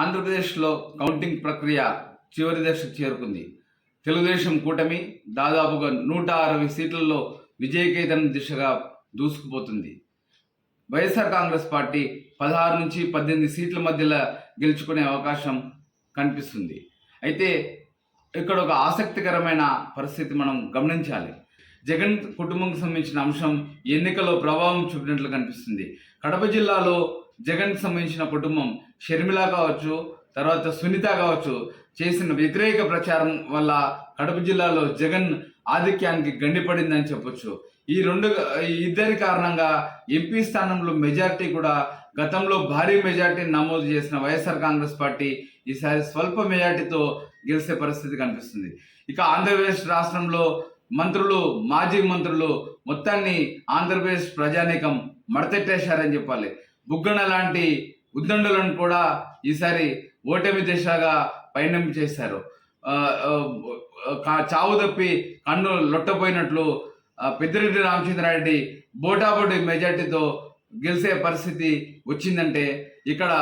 ఆంధ్రప్రదేశ్లో కౌంటింగ్ ప్రక్రియ చివరి దశ చేరుకుంది. తెలుగుదేశం కూటమి దాదాపుగా నూట అరవై సీట్లలో విజయకేతనం దిశగా దూసుకుపోతుంది. వైఎస్ఆర్ కాంగ్రెస్ పార్టీ పదహారు నుంచి పద్దెనిమిది సీట్ల మధ్యలో గెలుచుకునే అవకాశం కనిపిస్తుంది. అయితే ఇక్కడ ఒక ఆసక్తికరమైన పరిస్థితి మనం గమనించాలి. జగన్ కుటుంబంకి సంబంధించిన అంశం ఎన్నికల్లో ప్రభావం చూపినట్లు కనిపిస్తుంది. కడప జిల్లాలో జగన్ సంబంధించిన కుటుంబం షర్మిల కావచ్చు తర్వాత సునీత కావచ్చు చేసిన వ్యతిరేక ప్రచారం వల్ల కడప జిల్లాలో జగన్ ఆధిక్యానికి గండిపడిందని చెప్పొచ్చు. ఈ రెండు ఈ ఇద్దరి కారణంగా ఎంపీ స్థానంలో మెజార్టీ కూడా గతంలో భారీ మెజార్టీ నమోదు చేసిన వైఎస్ఆర్ కాంగ్రెస్ పార్టీ ఈసారి స్వల్ప మెజార్టీతో గెలిచే పరిస్థితి కనిపిస్తుంది. ఇక ఆంధ్రప్రదేశ్ రాష్ట్రంలో మంత్రులు మాజీ మంత్రులు మొత్తాన్ని ఆంధ్రప్రదేశ్ ప్రజానీకం మడతెట్టేశారని చెప్పాలి. బుగ్గన లాంటి ఉద్దండులను కూడా ఈసారి ఓటమి దిశగా పయనం చేశారు. చావు తప్పి కన్ను లొట్టపోయినట్లు పెద్దిరెడ్డి రామచంద్రారెడ్డి బోటాబోటి మెజార్టీతో గెలిచే పరిస్థితి వచ్చిందంటే ఇక్కడ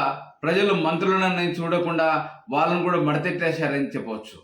ప్రజలు మంత్రులను చూడకుండా వాళ్ళను కూడా మడతెట్టేశారని చెప్పవచ్చు.